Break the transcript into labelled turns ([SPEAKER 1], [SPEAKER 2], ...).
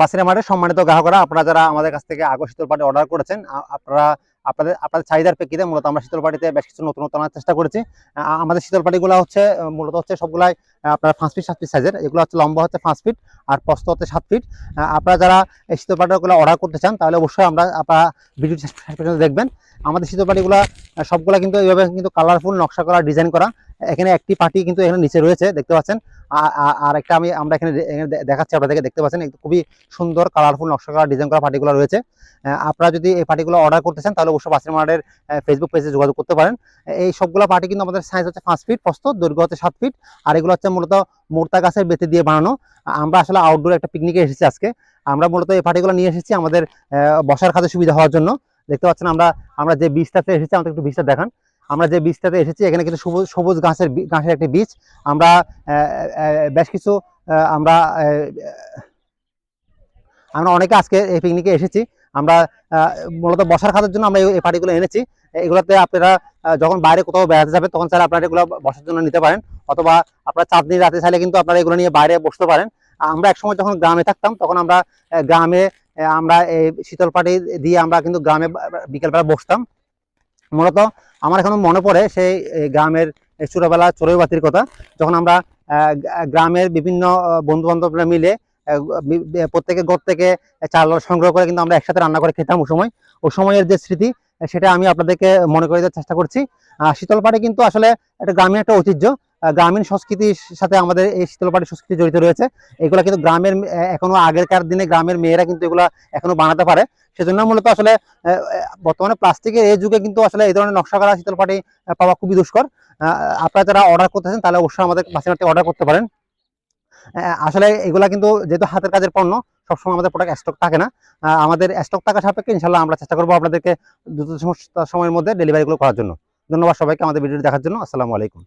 [SPEAKER 1] বাসিরা মাঠের সম্মানিত গ্রাহকরা, আপনারা যারা আমাদের কাছ থেকে আগর শীতল পাটি অর্ডার করেছেন আপনারা, আপনাদের আপনাদের চাহিদার প্রেক্ষিতে মূলত আমরা শীতল পাটিতে বেশ কিছু নতুনত্ব আনার চেষ্টা করেছি। আমাদের শীতল পাটিগুলো হচ্ছে মূলত হচ্ছে সবগুলাই আপনার পাঁচ ফিট সাত ফিট সাইজের এগুলো হচ্ছে লম্বা হচ্ছে পাঁচ ফিট আর প্রস্থ হচ্ছে সাত ফিট আপনারা যারা এই শীতল পাটিগুলো অর্ডার করতে চান, তাহলে অবশ্যই আমরা, আপনারা ভিডিও দেখবেন। আমাদের শীতল পাটিগুলো সবগুলা কিন্তু এইভাবে কিন্তু কালারফুল নকশা করা ডিজাইন করা, এখানে একটি পাটি কিন্তু এখানে নিচে রয়েছে, দেখতে পাচ্ছেন। আর একটা আমি, আমরা এখানে দেখাচ্ছি আপনাদেরকে, দেখতে পাচ্ছেন খুবই সুন্দর কালারফুল নকশা করা ডিজাইন করা পাটিগুলো রয়েছে। আপনারা যদি এই পাটিগুলো অর্ডার করতে চান, তাহলে অবশ্যই বাসির মার্টের ফেসবুক পেজে যোগাযোগ করতে পারেন। এই সবগুলো পার্টি কিন্তু আমাদের সাইজ হচ্ছে পাঁচ ফিট প্রস্থ, দৈর্ঘ্য হচ্ছে সাত ফিট আর এগুলো হচ্ছে মূলত মোর্তা গাছের বেতে দিয়ে বানানো। আমরা আসলে আউটডোর একটা পিকনিকে এসেছি আজকে। আমরা মূলত এই পাটিগুলো নিয়ে এসেছি আমাদের বসার কাজে সুবিধা হওয়ার জন্য। দেখতে পাচ্ছেন আমরা আমরা যে বীজটাতে এসেছি, আমাদের একটু বীজটা দেখান। আমরা যে বীজটাতে এসেছি, এখানে কিন্তু সবুজ সবুজ ঘাসের একটি বীজ। আমরা বেশ কিছু আমরা আমরা অনেকে আজকে এই পিকনিকে এসেছি। আমরা মূলত বসার খাতার জন্য আমরা এই- পাটিগুলো এনেছি। এগুলোতে আপনারা যখন বাইরে কোথাও বেড়াতে যাবেন, তখন স্যার আপনারা এগুলো বসার জন্য নিতে পারেন। অথবা আপনারা চাঁদনি রাতে চাইলে কিন্তু আপনারা এগুলো নিয়ে বাইরে বসতে পারেন। আমরা একসময় যখন গ্রামে থাকতাম, তখন আমরা গ্রামে আমরা এই শীতল পাটি দিয়ে আমরা কিন্তু গ্রামে বিকেলবেলা বসতাম। মূলত আমার এখনও মনে পড়ে সেই গ্রামের ছোটবেলা চড়ুই বাতির কথা। যখন আমরা গ্রামের বিভিন্ন বন্ধু বান্ধবরা মিলে প্রত্যেকের ঘর থেকে চাল সংগ্রহ করে কিন্তু আমরা একসাথে রান্না করে খেতাম ওই সময়। ওই সময়ের যে স্মৃতি সেটা আমি আপনাদেরকে মনে করে দেওয়ার চেষ্টা করছি। শীতল পাটি কিন্তু আসলে একটা গ্রামীণ একটা ঐতিহ্য। গ্রামীণ সংস্কৃতির সাথে আমাদের এই শীতল পাটি সংস্কৃতি জড়িত রয়েছে। এগুলো কিন্তু গ্রামের এখনও আগেরকার দিনে গ্রামের মেয়েরা কিন্তু এগুলো এখনও বানাতে পারে। সেজন্য মূলত আসলে বর্তমানে প্লাস্টিকের এই যুগে কিন্তু আসলে এই ধরনের নকশা করা শীতল পাটি পাওয়া খুবই দুষ্কর। আপনারা যারা অর্ডার করতেছেন, তাহলে অবশ্যই আমাদের বাসিমাতে অর্ডার করতে পারেন। আসলে এগুলা কিন্তু যেহেতু হাতের কাজের পণ্য, সবসময় আমাদের প্রোডাক্ট স্টক থাকে না। আমাদের স্টক থাকা সাপেক্ষে ইনশাল্লাহ আমরা চেষ্টা করব আপনাদেরকে দ্রুত সময়ের মধ্যে ডেলিভারিগুলো করার জন্য। ধন্যবাদ সবাইকে আমাদের ভিডিওটি দেখার জন্য। আসসালামু আলাইকুম।